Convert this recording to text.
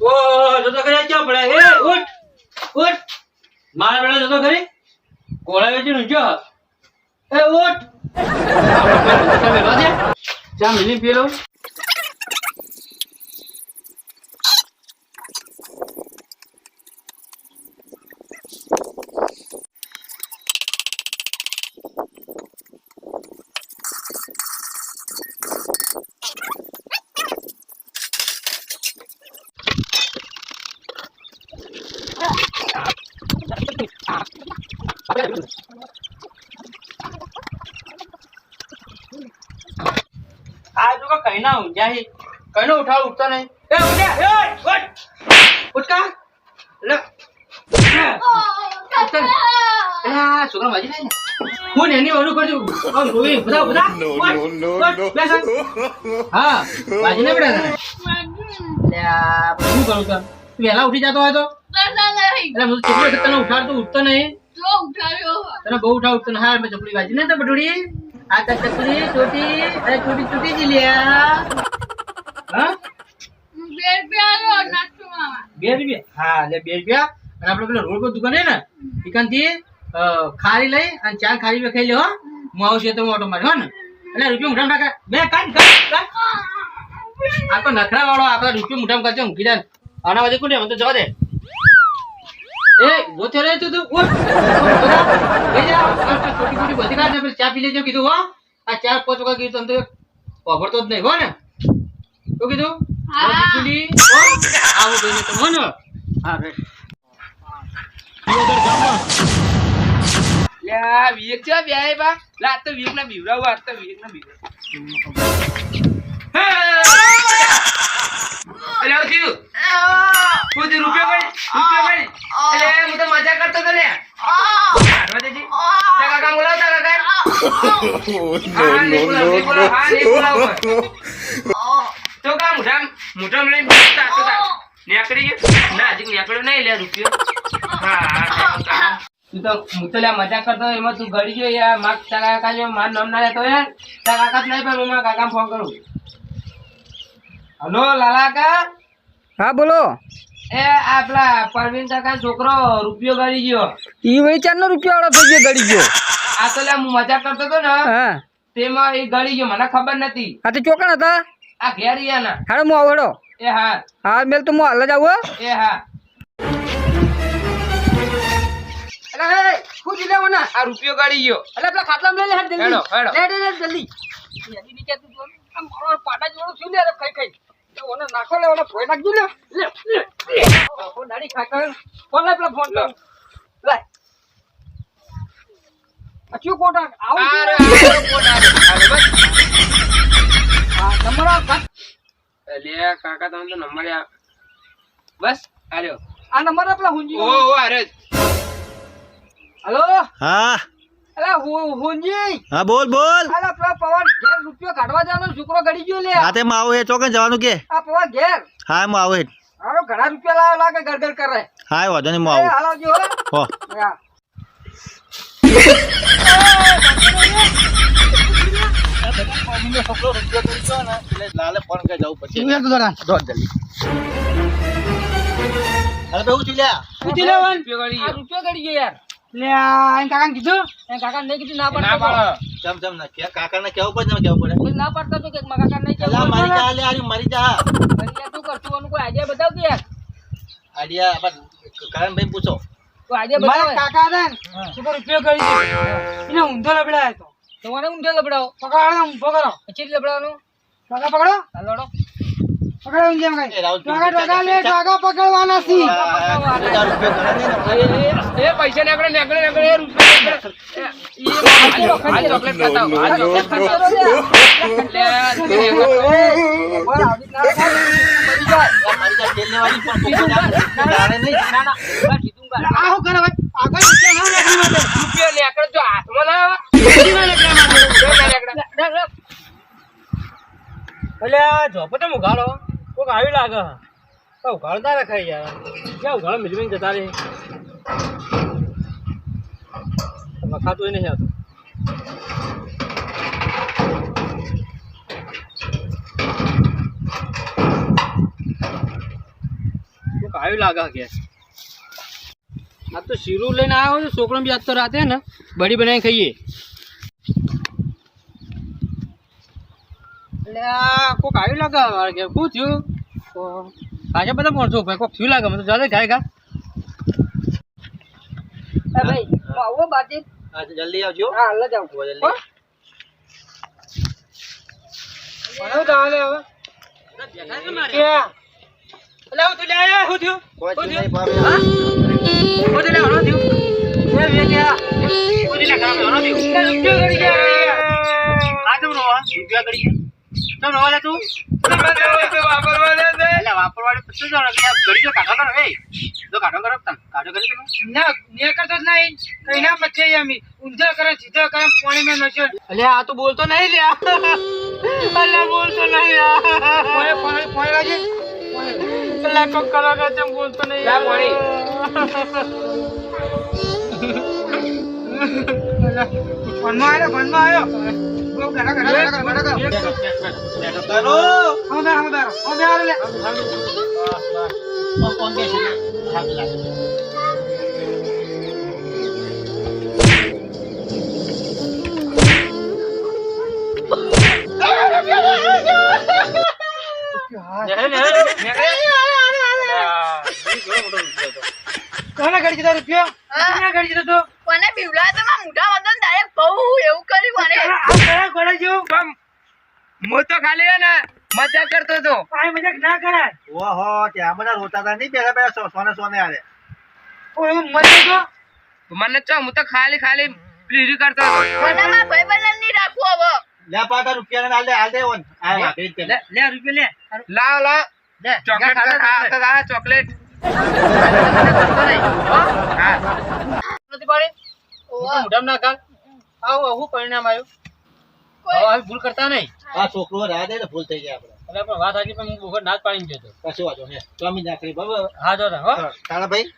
ઓ જતો કરે ક્યાં પડે? એ ઉઠ ઉઠ. મારા બેટા જતો કરે? કોળા વેચી નું જો એ ઉઠ. ચા મિલી પી કઈ ના ઊંઘ્યા છે કઈ નો ઉઠાવ ઉઠતો નહીં. એ ઊંઘ્યા એ ઉઠ ઉઠકા લે. છોકરા વાજી ને. હું એની ઓલું કરજો. બધા. હા શું કરું તો તું વહેલા ઉઠી જતો હોય તો? છોકરી તને ઉઠાડતો ઉઠતો નહીં. તને બહુ ઉઠાવ ઉઠતો નહીં. હા મેં ચપડી વાજી ને તો બટુડી આ તો છોટી અરે છોટી છૂટી જ લ્યા હા? બે રૂપિયા. હા લે બે રૂપિયા. અને આપણે પેલો રોડ પર દુકાન છે ને દુકાનથી ખારી લઈ અને ચાર ખારી બે ખાઈ લે હો. હું આવશે તો ઓટો મારી હો ને. એટલે રૂપિયા મોઢામાં ટાકા બે કાઢ કાઢ. આ તો નખરા વાળો આપડે રૂપિયા મોઢામાં કરશે મૂકી દે આના વાજે કોને તો જવા દે. એ જો તે. ખોટી ખોટી બધી કાઢ ને ચા પી લેજો કીધું હો. આ ચાર પાંચ વખત કીધું તને તો વાપરતો જ નહીં હો ને. શું કીધું? હા. દીકરી, હો? આવું જોઈને તો હો ને. હા રે. લ્યા, છે બે બા લા તો વિવેક ના બીવડાવું આ તો વિવેક ના થયું હું. મળી રૂપિયો મળી અરે હું તો મજા કરતો તો લે કાઢવા દેજે. તારા કાકા બોલાવ તારા કાકા no, no, no. પણ. તો કા મોઢામ મોઢામ લઈને બેસતા હતો તાર. નેકળી ગયો? ના હજી નેકળ્યો નહીં લે રૂપિયો. હા. તું તો હું તો લ્યા મજા કરતો એમાં તું ગળી ગયો યાર. માર તારા કાકા જો માર નામ ના લેતો યાર. તારા કાકા નહીં પણ હું મારા કાકાને ફોન કરું. હલો લાલા કાકા? હા બોલો. એ આપલા પેલા પરવીન કાકા છોકરો રૂપિયો ગળી ગયો. ઈ વળી ચારનો રૂપિયા વાળો થઈ ગયો ગળી ગયો. આ તો હું મજા કરતો હતો ને હા. તેમાં એ ગળી ગયો મને ખબર નથી. આ તો ચોકણ હતા? આ ઘેર યા ના. હાડો હું આવડો. એ હા. હા મેલ તો હું હાલ જ આવું એ હા. અરે એ, શું જીલે મને આ રૂપિયો ગાડી ગયો. અરે પેલા ખાટલામાં લઈ લે જલ્દી. હેડો, હેડો. લે, લે, લે, જલ્દી. એની નીચે તું જો. આમ મારો પાટા જેવો છું ને અરે ખાઈ ખાઈ. ઓને નાખો લે ઓને ભોય નાખજો લે લે લે. ઓહો, ખાકર ફોન લે પેલા ફોન લે લાય ચૂ કોટા આવું અરે રે, છું? આ રે, આ રે? આ રે, બસ. હા તમારો આ અલ્યા, કાકા તમને તો નંબર આ- બસ આ આ નંબર આપલા પેલા હુંજી. ઓ ઓ, અરે. હલો? હા. અલા હુ- હુંજી. હા બોલ બોલ. અલા પેલા પવન ઘેર રૂપિયો કાઢવા જવાનો છોકરો ગડી ગયો લે. હા તે માં આવું હે ચોકન જવાનું કે? આ પવન ઘેર. હા માં આવું હે. હારો ઘણા રૂપિયા લાવ લાગે ગડગડ કરે. હા વાંધો નહીં હું આવું. હાલો જો હો. હો. હા. લાલે કીધું ના ના પાડતો ચમ ના કે કાકાને કેવું પડે ને કેવું પડે ના પાડતો તો કે મારા કાકા ને મારી. જા લે મારી જા મરી શું કરતું આનું કોઈ આઈડિયા બતાવ યાર આડિયા આપણે કરણભાઈ પૂછો કાકા હતા ને શું રૂપિયો કરી દીધો એને ઊંધો લબડાયો હતો તમારે ઊંધો લબડાવો પકડો ઊંધો કરો પછી લબડાવાનું કાકા પકડો હાલો હેડો. પકડો ઊંધી એમ કઈ કાકા ટકા લે કાકા પકડવાના સી ને એ એ પૈસા નીકળે નીકળે નીકળે એ રૂપિયો નીકળે. એ, ઈ ચોકલેટ ખાતા આ ચોકલેટ ખાતા આવી ના ના, ના. આ શું કરે ભાઈ? આગળ રૂપિયા ના નાખી માટે રૂપિયો જો હાથમાં ના આવે. જો ના નીકળે. ના, ના. અલ્યા ઝોપટે ઉઘાડો કોક આવી લાગે. તો ઉઘાડતા રખાય યાર ક્યાં ઉઘાડો મિલવીને જતા રહે. વખાતું નહીં આવતું. આવ્યું લાગે કે આ તો શીરું લઈને આવ્યો છે છોકરો બી આજ તો રાતે ને બળી બનાવી ખાઈએ. એટલે આ કોક આવ્યું લાગે મારે કે શું થયું? આજે બધા પહોંચો ભાઈ કોક થયું લાગે મને જાતે ગાય ગા. ભાઈ હું આવું બાજી. જલ્દી આવજો. હા હાલ જ આવું જલ્દી. એટલે હું તું લે શું થયું? લે, હણો થયું? એ બે ગયા. શું થયું લે, ઘરમાં હણો થયું? રૂપિયો કરી ગયા આ ચમ રોવા? રૂપિયા કરી ગયા? તું? કે તો બોલતો નહીં બોલતો નહીં અલ્યા, કોક કરો કે ચમ બોલતો નહીં લા, યાર. ભણમાં આવ્યો ભણમાં આવ્યો લે કોને રૂપિયો? તો? કોને બીવડાવે તો? મારા મોઢા વતન direct બહુ એવું કર્યું મને. આ કયા ગોળા જેવું? હું તો ખાલી હે ને મજા કરતો તો આ મજાક ના કરાય. ઓહો, ત્યાં બધા રોતા હતા નહીં પહેલા સોને સોને એવું તો મને ચો હું તો ખાલી ખાલી પ્લીરી કરતો હતો. મને મારા ભાઈબંધને નહીં રાખવું હવે? લે પાછા રૂપિયાને આલ દે, આલ દે ઓન. આ લે, લે, રૂપિયો લે. લાવ લાવ લે, ચોકલેટ ખાધો કર ખાધો. આ આ ચોકલેટ હા નથી પાડી? હું તો ના ખાલ. આવું આવું પરિણામ આવ્યું હવે ભૂલ કરતા નહીં આ છોકરો રાહ દે ભૂલ થઈ જાય આપણે. એટલે પણ વાત સાચી પણ હું વખત ના જ પાડી ગયો હતો કશું વાંધો હે સ્વામી નાખરી, બરાબર? હા જો તારા ભાઈ